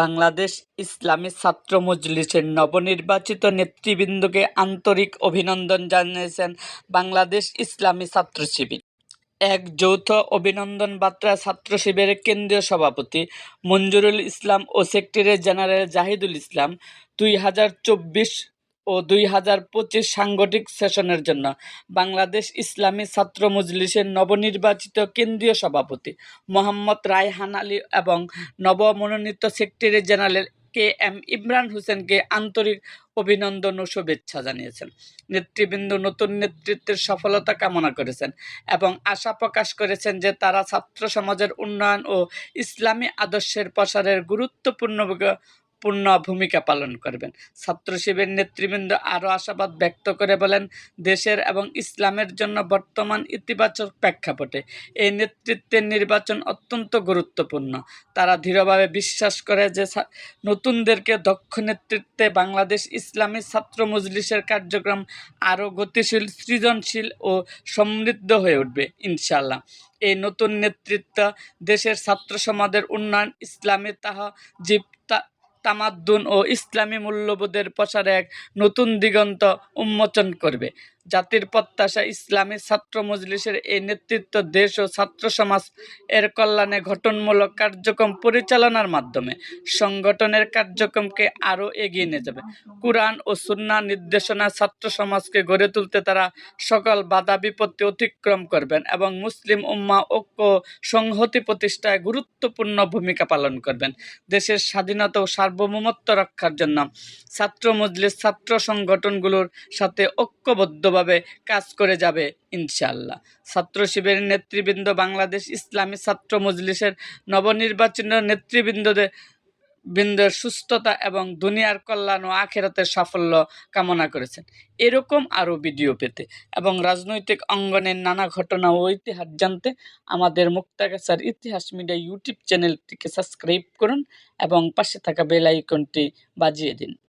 বাংলাদেশ ইসলামী ছাত্র মজলিসের নবনির্বাচিত নেতৃবৃন্দকে আন্তরিক অভিনন্দন জানিয়েছেন বাংলাদেশ ইসলামী ছাত্র শিবির। এক যৌথ অভিনন্দন বার্তা ছাত্র শিবিরের কেন্দ্রীয় সভাপতি মঞ্জুরুল ইসলাম ও সেক্রেটারি জেনারেল জাহিদুল ইসলাম দুই হাজার চব্বিশ ও দুই হাজার পঁচিশ সাংগঠনিক সেশনের জন্য বাংলাদেশ ইসলামী ছাত্র মজলিসের নবনির্বাচিত কেন্দ্রীয় সভাপতি মোহাম্মদ রায়হান আলী এবং নবমনোনীত secretary general K M Imran হোসেনকে আন্তরিক অভিনন্দন ও শুভেচ্ছা জানিয়েছেন। নেতৃবৃন্দ নতুন নেতৃত্বের সফলতা কামনা করেছেন এবং আশা প্রকাশ করেছেন যে তারা ছাত্র সমাজের উন্নয়ন ও ইসলামী আদর্শের প্রসারের গুরুত্বপূর্ণ ভূমিকা- পূর্ণ ভূমিকা পালন করবেন। ছাত্র শিবির নেতৃবৃন্দ আরও আশাবাদ ব্যক্ত করে বলেন, দেশের এবং ইসলামের জন্য বর্তমান ইতিবাচক প্রেক্ষাপটে এই নেতৃত্বের নির্বাচন অত্যন্ত গুরুত্বপূর্ণ। তারা দৃঢ়ভাবে বিশ্বাস করে যে নতুনদেরকে দক্ষ নেতৃত্বে বাংলাদেশ ইসলামী ছাত্র মজলিসের কার্যক্রম আরও গতিশীল, সৃজনশীল ও সমৃদ্ধ হয়ে উঠবে ইনশাল্লাহ এই নতুন নেতৃত্ব দেশের ছাত্র সমাজের উন্নয়ন, ইসলামী তাহ জীবতা তামাদ্দুন ও ইসলামী মূল্যবোধের প্রসারে এক নতুন দিগন্ত উন্মোচন করবে। জাতির প্রত্যাশা ইসলামী ছাত্র মজলিসের এই নেতৃত্ব দেশ ও ছাত্র সমাজ এর কল্যাণে গঠনমূলক কার্যক্রম পরিচালনার মাধ্যমে সংগঠনের কার্যক্রমকে আরও এগিয়ে নিয়ে যাবে। কোরআন ও সুন্না নির্দেশনা ছাত্র সমাজকে গড়ে তুলতে তারা সকল বাধা বিপত্তি অতিক্রম করবেন এবং মুসলিম উম্মা ঐক্য সংহতি প্রতিষ্ঠায় গুরুত্বপূর্ণ ভূমিকা পালন করবেন। দেশের স্বাধীনতা ও সার্বভৌমত্ব রক্ষার জন্য ছাত্র মজলিস, ছাত্র সংগঠনগুলোর সাথে ঐক্যবদ্ধভাবে কাজ করে যাবে ইনশাল্লাহ ছাত্র শিবিরের নেতৃবৃন্দ বাংলাদেশ ইসলামী ছাত্র মজলিসের নবনির্বাচিত নেতৃবৃন্দদের, বৃন্দের সুস্থতা এবং দুনিয়ার কল্যাণ ও আখেরাতের সাফল্য কামনা করেছেন। এরকম আরও ভিডিও পেতে এবং রাজনৈতিক অঙ্গনের নানা ঘটনা ও ইতিহাস জানতে আমাদের মুক্তাগাছার ইতিহাস মিডিয়া ইউটিউব চ্যানেলটিকে সাবস্ক্রাইব করুন এবং পাশে থাকা বেল আইকনটি বাজিয়ে দিন।